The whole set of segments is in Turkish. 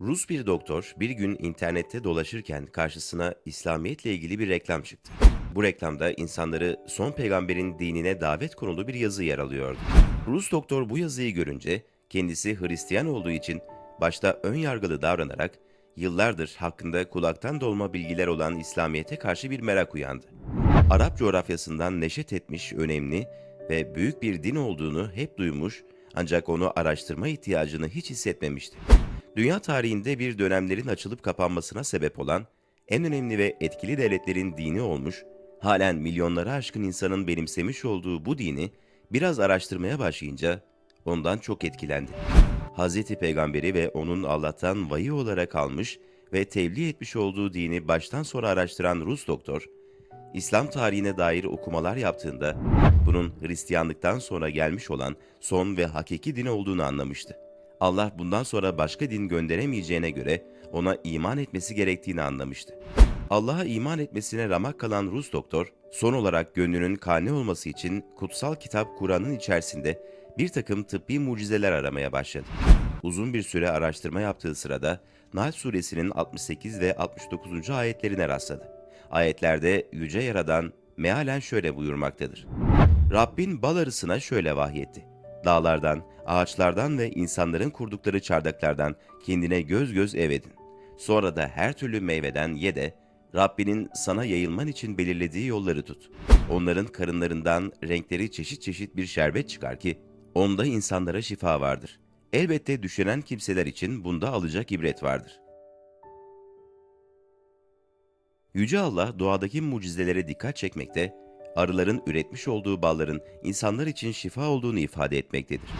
Rus bir doktor bir gün internette dolaşırken karşısına İslamiyetle ilgili bir reklam çıktı. Bu reklamda insanları son peygamberin dinine davet konulu bir yazı yer alıyordu. Rus doktor bu yazıyı görünce kendisi Hristiyan olduğu için başta ön yargılı davranarak yıllardır hakkında kulaktan dolma bilgiler olan İslamiyet'e karşı bir merak uyandı. Arap coğrafyasından neşet etmiş önemli ve büyük bir din olduğunu hep duymuş ancak onu araştırma ihtiyacını hiç hissetmemişti. Dünya tarihinde bir dönemlerin açılıp kapanmasına sebep olan en önemli ve etkili devletlerin dini olmuş, halen milyonları aşkın insanın benimsemiş olduğu bu dini biraz araştırmaya başlayınca ondan çok etkilendi. Hz. Peygamberi ve onun Allah'tan vahiy olarak almış ve tebliğ etmiş olduğu dini baştan sona araştıran Rus doktor, İslam tarihine dair okumalar yaptığında bunun Hristiyanlıktan sonra gelmiş olan son ve hakiki din olduğunu anlamıştı. Allah bundan sonra başka din gönderemeyeceğine göre ona iman etmesi gerektiğini anlamıştı. Allah'a iman etmesine ramak kalan Rus doktor, son olarak gönlünün kane olması için kutsal kitap Kur'an'ın içerisinde bir takım tıbbi mucizeler aramaya başladı. Uzun bir süre araştırma yaptığı sırada Nahl suresinin 68 ve 69. ayetlerine rastladı. Ayetlerde Yüce Yaradan mealen şöyle buyurmaktadır. Rabbin bal arısına şöyle vahyetti. Dağlardan, ağaçlardan ve insanların kurdukları çardaklardan kendine göz göz ev edin. Sonra da her türlü meyveden ye de Rabbinin sana yayılman için belirlediği yolları tut. Onların karınlarından renkleri çeşit çeşit bir şerbet çıkar ki onda insanlara şifa vardır. Elbette düşünen kimseler için bunda alacak ibret vardır. Yüce Allah doğadaki mucizelere dikkat çekmekte, arıların üretmiş olduğu balların insanlar için şifa olduğunu ifade etmektedir.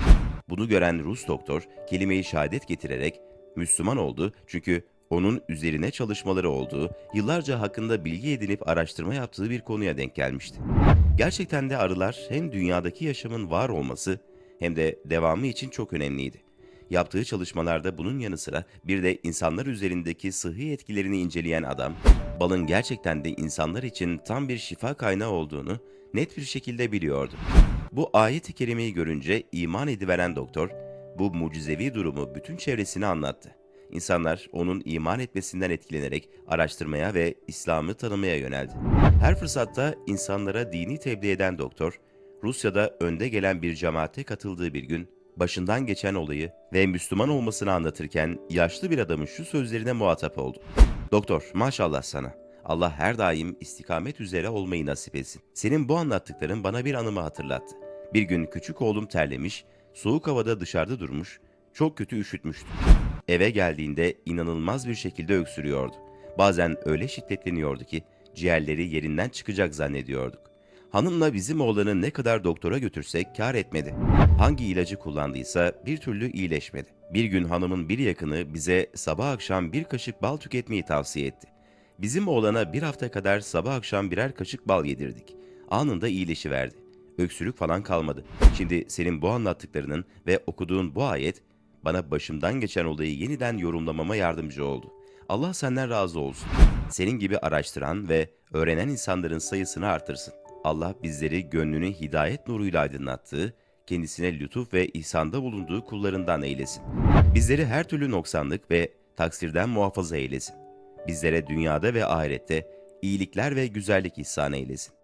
Bunu gören Rus doktor kelime-i şehadet getirerek Müslüman oldu çünkü onun üzerine çalışmaları olduğu, yıllarca hakkında bilgi edinip araştırma yaptığı bir konuya denk gelmişti. Gerçekten de arılar hem dünyadaki yaşamın var olması hem de devamı için çok önemliydi. Yaptığı çalışmalarda bunun yanı sıra bir de insanlar üzerindeki sıhhi etkilerini inceleyen adam, balın gerçekten de insanlar için tam bir şifa kaynağı olduğunu net bir şekilde biliyordu. Bu ayet-i kerimeyi görünce iman ediveren doktor, bu mucizevi durumu bütün çevresine anlattı. İnsanlar onun iman etmesinden etkilenerek araştırmaya ve İslam'ı tanımaya yöneldi. Her fırsatta insanlara dini tebliğ eden doktor, Rusya'da önde gelen bir cemaate katıldığı bir gün, başından geçen olayı ve Müslüman olmasını anlatırken yaşlı bir adamın şu sözlerine muhatap oldu. Doktor, maşallah sana. Allah her daim istikamet üzere olmayı nasip etsin. Senin bu anlattıkların bana bir anımı hatırlattı. Bir gün küçük oğlum terlemiş, soğuk havada dışarıda durmuş, çok kötü üşütmüştü. Eve geldiğinde inanılmaz bir şekilde öksürüyordu. Bazen öyle şiddetleniyordu ki ciğerleri yerinden çıkacak zannediyorduk. Hanımla bizim oğlanı ne kadar doktora götürsek kar etmedi. Hangi ilacı kullandıysa bir türlü iyileşmedi. Bir gün hanımın bir yakını bize sabah akşam bir kaşık bal tüketmeyi tavsiye etti. Bizim oğlana bir hafta kadar sabah akşam birer kaşık bal yedirdik. Anında iyileşiverdi. Öksürük falan kalmadı. Şimdi senin bu anlattıklarının ve okuduğun bu ayet bana başımdan geçen olayı yeniden yorumlamama yardımcı oldu. Allah senden razı olsun. Senin gibi araştıran ve öğrenen insanların sayısını artırsın. Allah bizleri gönlünü hidayet nuruyla aydınlattığı, kendisine lütuf ve ihsanda bulunduğu kullarından eylesin. Bizleri her türlü noksanlık ve taksirden muhafaza eylesin. Bizlere dünyada ve ahirette iyilikler ve güzellik ihsan eylesin.